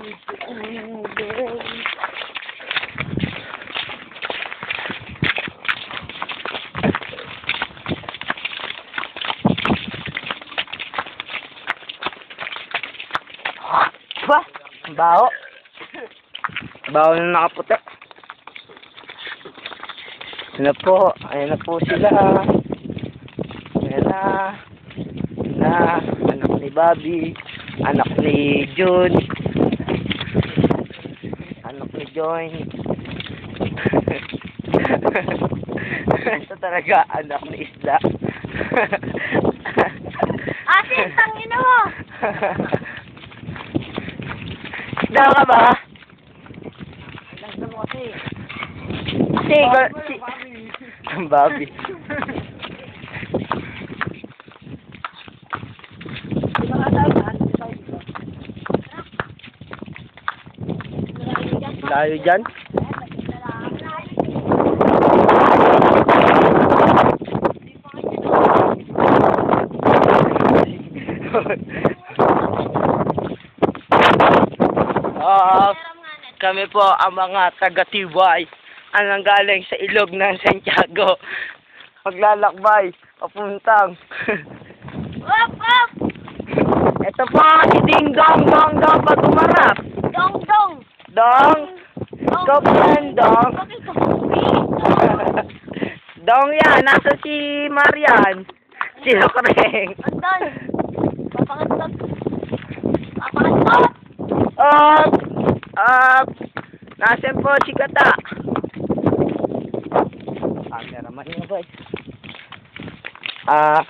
Ba? Ang Baho. Baho na nakaputi. Ayan na po. Ayan na po sila. Ayan na. Ayan na. Anak ni Bobby. Anak ni June. Joy. Ito talaga anak ni Isla. Ate, tangina mo! Isda ka ba? Lagyan mo kasi. Kasi, si... Ang Bobby. Layo dyan. Ah, kami po ang mga taga-Tibay ang nanggaling sa ilog ng Santiago. Maglalakbay, papuntang. Up, up! Ito po si Ding Dong Dong Dong pag umarap. Dong, dong! Dong, po yan, Dong. Dong yan, nasa si Marian. Si Lokreng. Andan! Papakantot! Papakantot! Up, up. Nasaan po si Kata? Camera man yun, boy. Ah,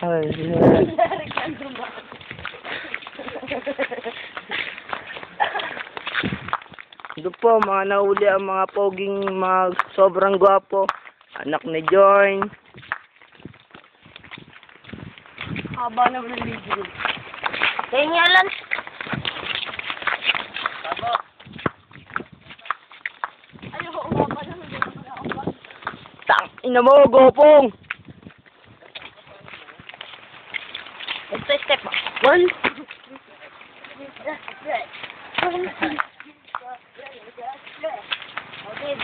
Ito po, mga nahuli ang mga poging mga sobrang gwapo. Anak ni Joy. Haba naman ng video. Umaba na. Tang, ina mo, gopong! Ito step. One. Okay.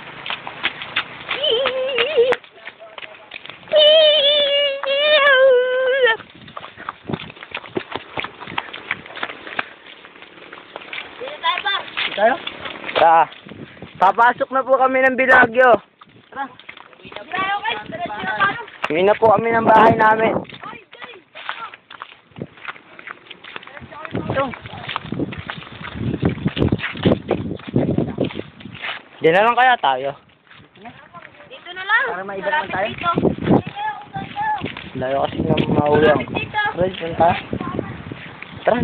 Dito tayo ba? Tayo? Ah, papasok na po kami ng Bilagyo. Tara. Uwi na po kami ng bahay namin. Ito. Diyan na lang kaya tayo. Dito na lang. Para maiba naman tayo. Layo kasi ng maulang. Dito. Tayo. Tara,